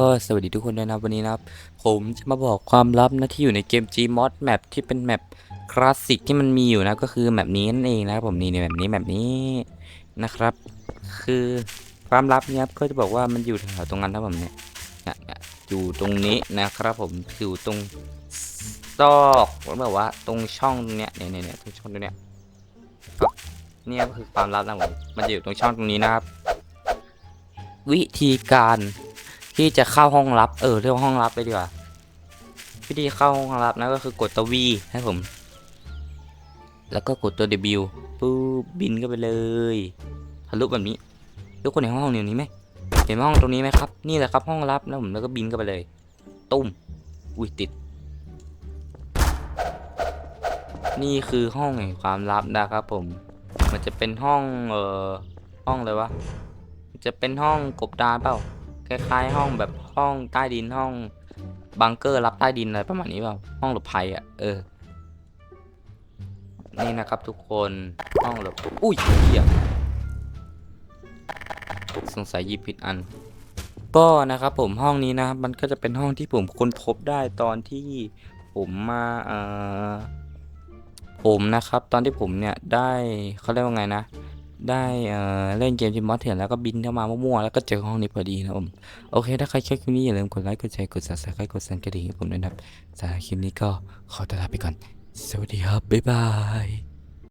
ก็สวัสดีทุกคนด้วยนะครับวันนี้นะครับ ผมจะมาบอกความลับนะที่อยู่ในเกม Gmod Map ที่เป็นแมปคลาสสิกที่มันมีอยู่นะก็คือแมปนี้นั่นเองนะครับผมนี่ในแมปนี้แมปนี้นะครับ คือความลับเนี่ยครับก็จะบอกว่ามันอยู่แถวตรงนั้นนะผมเนี่ยเนี่ยอยู่ตรงนี้นะครับผมอยู่ตรงซอกหรือแบบว่าตรงช่องตรงเนี้ยเนี่ยเนี่ยตรงช่องตรงเนี้ยเนี่ยก็คือความลับนะผมมันจะอยู่ตรงช่องตรงนี้นะครับ วิธีการ ที่จะเข้าห้องลับ เออเรียกว่าห้องลับไปดีกว่าวิธีเข้าห้องลับนะก็คือกดตัว V ให้ผม แล้วก็กดตัว W ปุ๊บบินก็ไปเลยทะลุแบบนี้ทุกคนเห็นห้องเดียวนี้ไหมเห็นห้องตรงนี้ไหมครับ นี่แหละครับห้องลับนะผมแล้วก็บินก็ไปเลย ตุ้ม อุ้ยติด นี่คือห้องแห่งความลับนะครับผม มันจะเป็นห้องเอ่อห้องเลยวะจะเป็นห้องกบดานเปล่า คล้ายๆห้องแบบห้องใต้ดินห้องบังเกอร์รับใต้ดินอะไรประมาณนี้เปล่าห้องหลบภัยอะเออนี่นะครับทุกคนห้องหลบอุ้ยเหี้ยสงสัยยิบผิดอัน ก็นะครับผมห้องนี้นะครับมันก็จะเป็นห้องที่ผมค้นพบได้ตอนที่ผมมาเอ่อผมนะครับ ตอนที่ผมเนี่ยได้เขาเรียกว่าไงนะ ได้เล่นเกมจิมมอสเถื่อนแล้วก็บินเข้ามามั่วๆแล้วก็เจอห้องนี้พอดีนะผมโอเค ถ้าใครชอบคลิปนี้อย่าลืมกดไลค์กดแชร์กดซับสไครต์กดสั่นกระดิ่งให้ผมด้วยนะครับสำหรับคลิปนี้ก็ขอตัวลาไปก่อน สวัสดีครับบ๊ายบาย